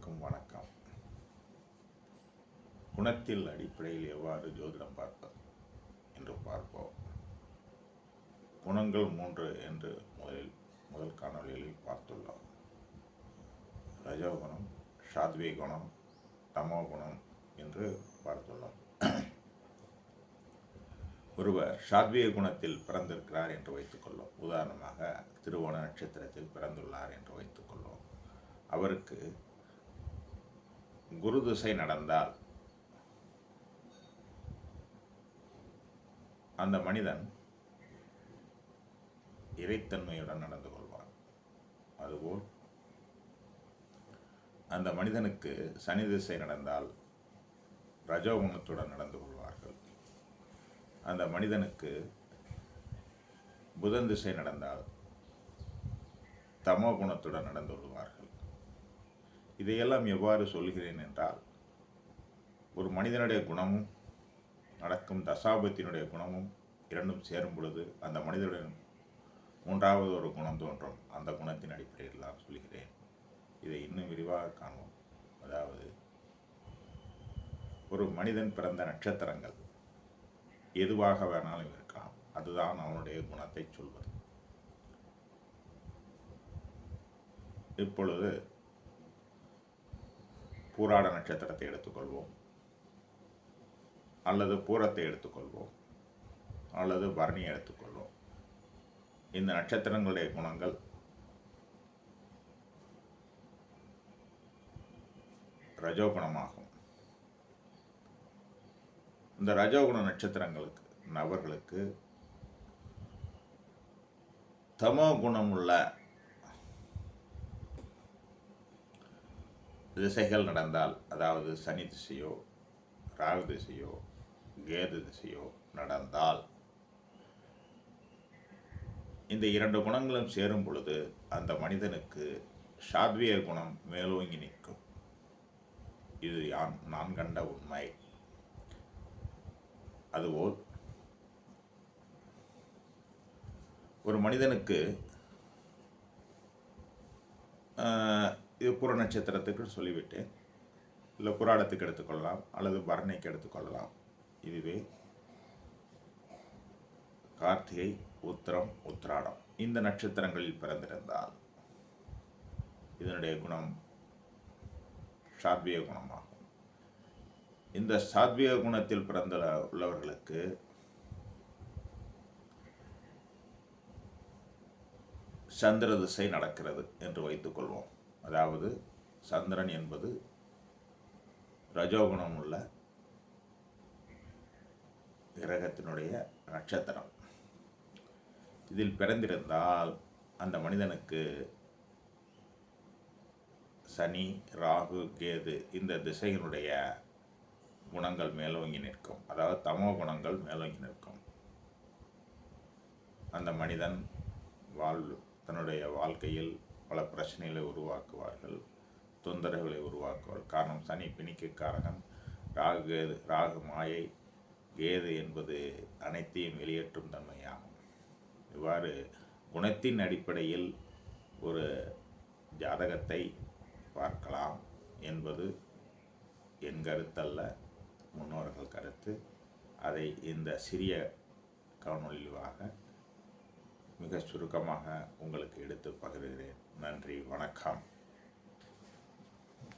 அனைவருக்கும் வணக்கம். குணத்தில் அடிப்படையில் எவ்வாறு ஜோதிடம் பார்ப்பது என்று பார்ப்போம். குணங்கள் மூன்று என்று முதலில் முதல் காணொளிகளில் பார்த்துள்ளோம். ரஜோகுணம் சாத்வீ குணம் தமோ குணம் என்று பார்த்துள்ளோம். ஒருவர் சாத்விக குணத்தில் பிறந்திருக்கிறார் என்று வைத்துக்கொள்வோம் உதாரணமாக திருவோண நட்சத்திரத்தில் பிறந்துள்ளார் என்று வைத்துக்கொள்வோம் அவருக்கு குரு திசை நடந்தால் அந்த மனிதன் இறைத்தன்மையுடன் நடந்து கொள்வான். அதுபோல் அந்த மனிதனுக்கு சனி திசை நடந்தால் ரஜோகுணத்துடன் நடந்து கொள்வார்கள். அந்த மனிதனுக்கு புதன் திசை நடந்தால் தமோ குணத்துடன் நடந்து கொள்வார்கள். இதையெல்லாம் எவ்வாறு சொல்கிறேன் என்றால் ஒரு மனிதனுடைய குணமும் நடக்கும் தசாபத்தினுடைய குணமும் இரண்டும் சேரும் பொழுது அந்த மனிதனுடன் மூன்றாவது ஒரு குணம் தோன்றும். அந்த குணத்தின் அடிப்படையில் நான் சொல்கிறேன். இதை இன்னும் விரிவாக காணுவோம் அதாவது ஒரு மனிதன் பிறந்த நட்சத்திரங்கள் எதுவாக வேணாலும் இருக்கலாம். அதுதான் அவனுடைய குணத்தை சொல்வது. இப்பொழுது பூராட நட்சத்திரத்தை எடுத்துக்கொள்வோம். அல்லது பூரத்தை எடுத்துக்கொள்வோம். அல்லது பரணியை எடுத்துக்கொள்வோம். இந்த நட்சத்திரங்களுடைய குணங்கள் ரஜோகுணமாகும். இந்த ரஜோகுண நட்சத்திரங்களுக்கு நபர்களுக்கு தமோ குணமுள்ள திசைகள் நடந்தால் அதாவது சனி திசையோ ராகு திசையோ கேது திசையோ நடந்தால் இந்த இரண்டு குணங்களும் சேரும் பொழுது அந்த மனிதனுக்கு சாத்விய குணம் மேலோங்கி நிற்கும். இது யான் நான் கண்ட உண்மை. அதுபோல் ஒரு மனிதனுக்கு புற நட்சத்திரத்துக்கு சொல்லிவிட்டு இல்லை புராடத்துக்கு எடுத்துக்கொள்ளலாம் அல்லது பரணிக்கு எடுத்துக்கொள்ளலாம். இதுவே கார்த்திகை உத்திரம் உத்திராடம். இந்த நட்சத்திரங்களில் பிறந்திருந்தால் இதனுடைய குணம் சாத்விய குணமாகும். இந்த சாத்விய குணத்தில் பிறந்த உள்ளவர்களுக்கு சந்திர திசை நடக்கிறது என்று வைத்துக்கொள்வோம். அதாவது சந்திரன் என்பது ரஜோகுணம் உள்ள கிரகத்தினுடைய நட்சத்திரம். இதில் பிறந்திருந்தால் அந்த மனிதனுக்கு சனி ராகு கேது இந்த திசையினுடைய குணங்கள் மேலோங்கி நிற்கும். அதாவது தமோ குணங்கள் மேலோங்கி நிற்கும். அந்த மனிதன் வாழ் தன்னுடைய வாழ்க்கையில் பல பிரச்சனைகளை உருவாக்குவார்கள் தொந்தரவுகளை உருவாக்குவார்கள். காரணம் சனி பிணிக்கு காரணம் ராகு ராகு மாயை கேது என்பது அனைத்தையும் வெளியேற்றும் தன்மையாகும். இவ்வாறு குணத்தின் அடிப்படையில் ஒரு ஜாதகத்தை பார்க்கலாம் என்பது என் கருத்தல்ல. முன்னோர்கள் கருத்து. அதை இந்த சிறிய காணொலிவாக மிக சுருக்கமாக உங்களுக்கு எடுத்து பகிர்கிறேன். நன்றி வணக்கம்.